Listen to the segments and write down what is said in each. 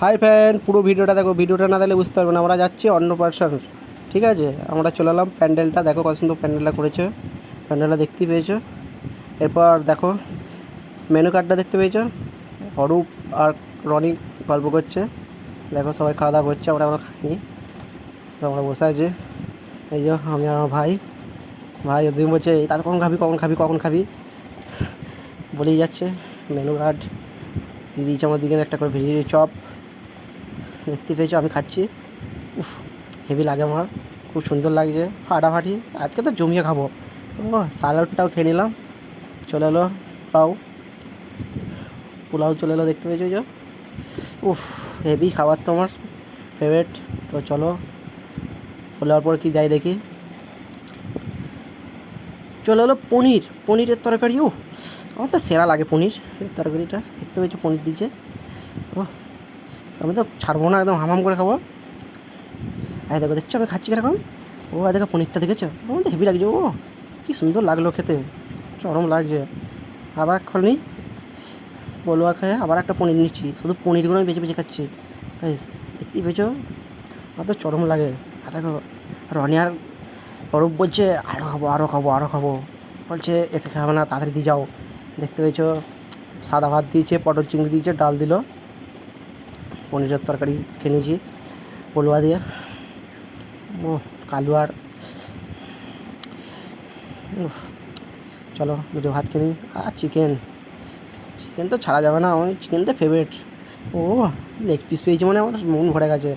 High fan পুরো ভিডিওটা দেখো, ভিডিওটা না দেখলে বুঝতে পারবে না। আমরা যাচ্ছি অন্নপ্রাশন ঠিক আছে? আমরা চলে এলাম প্যান্ডেলটা। দেখো কত সুন্দর প্যান্ডেলটা করেছে। প্যান্ডেলটা দেখতেই পেয়েছ। এরপর দেখো মেনু কার্ডটা দেখতে পেয়েছ? অরূপ আর রনি গল্প করছে। দেখো সবাই খাওয়া দাওয়া করছে, আমরা আমরা খাইনি। তো আমরা বসে আছি। এই যে আমি আর আমার ভাই। ভাই ওদিন বলছে, "এই তাহলে কখন খাবি কখন খাবি কখন খাবি? বলেই যাচ্ছে। মেনু কার্ড দিয়ে দিয়েছে আমার দিকে একটা করে ভেজিটেবল চপ। দেখতে পেয়েছ, আমি খাচ্ছি। উফ, হেভি লাগে আমার, খুব সুন্দর লাগছে, ফাটাফাটি। আজকে তো জমিয়ে খাব। ও স্যালাডটাও খেয়ে নিলাম। চলে এলো পোলাও। পোলাও চলে এলো, দেখতে পেয়েছ উফ, হেভি খাবার তো আমার ফেভারিট তো চলো, পোলাওর পর কি যাই দেখি। চলে এলো পনির, পনিরের তরকারি। ও আমার তো সেরা লাগে পনির তরকারিটা। দেখতে পেয়েছ, পনির দিচ্ছে। ও আমি তো ছাড়বো না, একদম হামাম করে খাব। এই দেখো, দেখছ আমি খাচ্ছি কীরকম? ও আর দেখো পনিরটা দেখেছ? ও, তো হেভি লাগছে, ও, কি সুন্দর লাগল খেতে। চরম লাগছে। আবার খনি পলুয়া খেয়ে আবার একটা পনির নিচ্ছি। শুধু পনিরগুলো আমি বেছে খাচ্ছি। দেখতেই পেয়েছ? আমার তো চরম লাগে। আর দেখো রনিয়ার আর অরূপ বলছে আরও খাব আরও খাব আরও খাব। বলছে এতে খাবে না, তাড়াতাড়ি দিয়ে যাও। দেখতে পেয়েছ? সাদা ভাত দিয়েছে, পটল চিংড়ি দিয়েছে, ডাল দিল। পনিরের তরকারি খেয়ে নিয়েছি পলুয়া দিয়ে। ও কালু আর উফ, চলো দুটো ভাত কিনি। আর চিকেন চিকেন তো ছাড়া যাবে না আমি চিকেন তো ফেভারিট ও লেগ পিস পেয়েছি মানে আমার মন ভরে গেছে।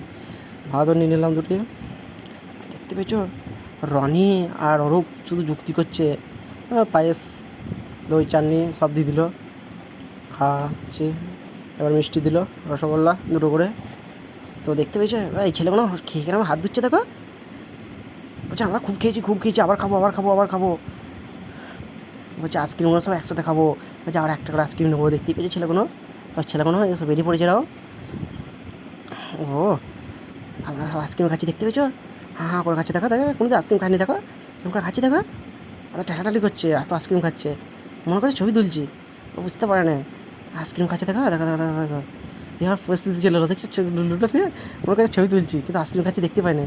ভাতও নিয়ে নিলাম দুটো। দেখতে পেয়েছ? রনি আর অরূপ শুধু যুক্তি করছে। পায়েস দই চাটনি সব দিয়ে দিল। খাচ্ছে। এবার মিষ্টি দিল, রসগোল্লা দুটো করে। তো দেখতে পেয়েছ? এই ছেলেগুলো খেয়ে কেন হাত ধুচ্ছে দেখো। বলছে, আমরা খুব খেয়েছি খুব খেয়েছি, আবার খাব আবার খাব আবার খাব। বলছে আইসক্রিমগুলো সব একসাথে খাব। বলছে আর একটা করে আইসক্রিম নেব দেখতেই পেয়েছি ছেলেগুলো সব ছেলেগুলো সব বেরিয়ে পড়েছে রাও ও, আমরা সব আইসক্রিম খাচ্ছি, দেখতে পেয়েছ? হ্যাঁ হ্যাঁ করে খাচ্ছে, দেখো দেখো, কোনো তো আইসক্রিম খাইনি, দেখো। এরকম করে খাচ্ছি, দেখো। এত ঠেটাটালি করছে, এত আইসক্রিম খাচ্ছে। মনে করে ছবি তুলছি, ও বুঝতে পারে না। আইসক্রিম খাচ্ছে, দেখো দেখো দেখো দেখো দেখো। এবার পরিস্থিতি ছিল নিয়ে ওর কাছে ছবি তুলছি, কিন্তু আইসক্রিম খাচ্ছি দেখতে পাই না